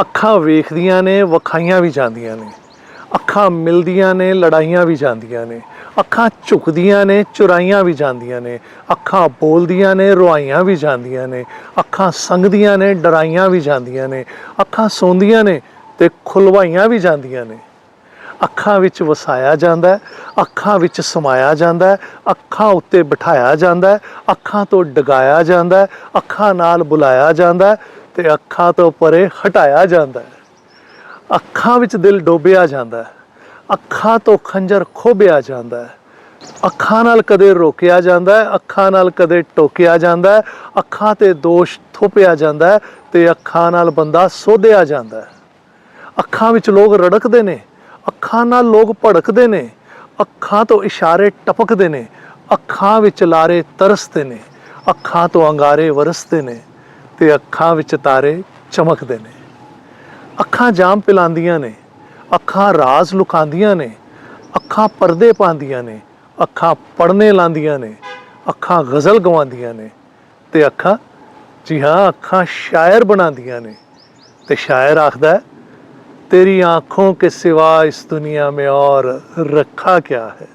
ਅੱਖਾਂ ਵੇਖਦੀਆਂ ਨੇ, ਵਖਾਈਆਂ ਵੀ ਜਾਂਦੀਆਂ ਨੇ। ਅੱਖਾਂ ਮਿਲਦੀਆਂ ਨੇ, ਲੜਾਈਆਂ ਵੀ ਜਾਂਦੀਆਂ ਨੇ। ਅੱਖਾਂ ਝੁਕਦੀਆਂ ਨੇ, ਚੁਰਾਈਆਂ ਵੀ ਜਾਂਦੀਆਂ ਨੇ। ਅੱਖਾਂ ਬੋਲਦੀਆਂ ਨੇ, ਰੁਆਈਆਂ ਵੀ ਜਾਂਦੀਆਂ ਨੇ। ਅੱਖਾਂ ਸੰਗਦੀਆਂ ਨੇ, ਡਰਾਈਆਂ ਵੀ ਜਾਂਦੀਆਂ ਨੇ। ਅੱਖਾਂ ਸੌਂਦੀਆਂ ਨੇ ਤੇ ਖੁਲਵਾਈਆਂ ਵੀ ਜਾਂਦੀਆਂ ਨੇ। ਅੱਖਾਂ ਵਿੱਚ ਵਸਾਇਆ ਜਾਂਦਾ ਅੱਖਾਂ ਵਿੱਚ ਸਮਾਇਆ ਜਾਂਦਾ ਅੱਖਾਂ ਉੱਤੇ ਬਿਠਾਇਆ ਜਾਂਦਾ ਅੱਖਾਂ ਤੋਂ ਡਗਾਇਆ ਜਾਂਦਾ ਅੱਖਾਂ ਨਾਲ ਬੁਲਾਇਆ ਜਾਂਦਾ ਤੇ ਅੱਖਾਂ ਤੋਂ ਪਰੇ ਹਟਾਇਆ ਜਾਂਦਾ ਹੈ। ਅੱਖਾਂ ਵਿੱਚ ਦਿਲ ਡੋਬਿਆ ਜਾਂਦਾ ਹੈ। ਅੱਖਾਂ ਤੋਂ ਖੰਜਰ ਖੋਬਿਆ ਜਾਂਦਾ ਹੈ। ਅੱਖਾਂ ਨਾਲ ਕਦੇ ਰੋਕਿਆ ਜਾਂਦਾ ਹੈ, ਅੱਖਾਂ ਨਾਲ ਕਦੇ ਟੋਕਿਆ ਜਾਂਦਾ ਹੈ, ਅੱਖਾਂ ਤੇ ਦੋਸ਼ ਥੋਪਿਆ ਜਾਂਦਾ ਹੈ ਤੇ ਅੱਖਾਂ ਨਾਲ ਬੰਦਾ ਸੋਧਿਆ ਜਾਂਦਾ ਹੈ। ਅੱਖਾਂ ਵਿੱਚ ਲੋਕ ਰੜਕਦੇ ਨੇ, ਅੱਖਾਂ ਨਾਲ ਲੋਕ ਭੜਕਦੇ ਨੇ, ਅੱਖਾਂ ਤੋਂ ਇਸ਼ਾਰੇ ਟਪਕਦੇ ਨੇ, ਅੱਖਾਂ ਵਿੱਚ ਲਾਰੇ ਤਰਸਦੇ ਨੇ, ਅੱਖਾਂ ਤੋਂ ਅੰਗਾਰੇ ਵਰਸਦੇ ਨੇ। ਤੇ ਅੱਖਾਂ ਵਿੱਚ ਤਾਰੇ ਚਮਕਦੇ ਨੇ। ਅੱਖਾਂ ਜਾਮ ਪਿਲਾਉਂਦੀਆਂ ਨੇ, ਅੱਖਾਂ ਰਾਜ਼ ਲੁਕਾਉਂਦੀਆਂ ਨੇ, ਅੱਖਾਂ ਪਰਦੇ ਪਾਉਂਦੀਆਂ ਨੇ, ਅੱਖਾਂ ਪੜਨੇ ਲਾਉਂਦੀਆਂ ਨੇ, ਅੱਖਾਂ ਗਜ਼ਲ ਗਵਾਉਂਦੀਆਂ ਨੇ ਤੇ ਅੱਖਾਂ, ਜੀ ਹਾਂ, ਅੱਖਾਂ ਸ਼ਾਇਰ ਬਣਾਉਂਦੀਆਂ ਨੇ ਤੇ ਸ਼ਾਇਰ ਆਖਦਾ ਤੇਰੀ ਆਂਖੋਂ ਕੇ ਸਿਵਾ ਇਸ ਦੁਨੀਆ ਮੇ ਔਰ ਰੱਖਾ ਕਿਆ ਹੈ?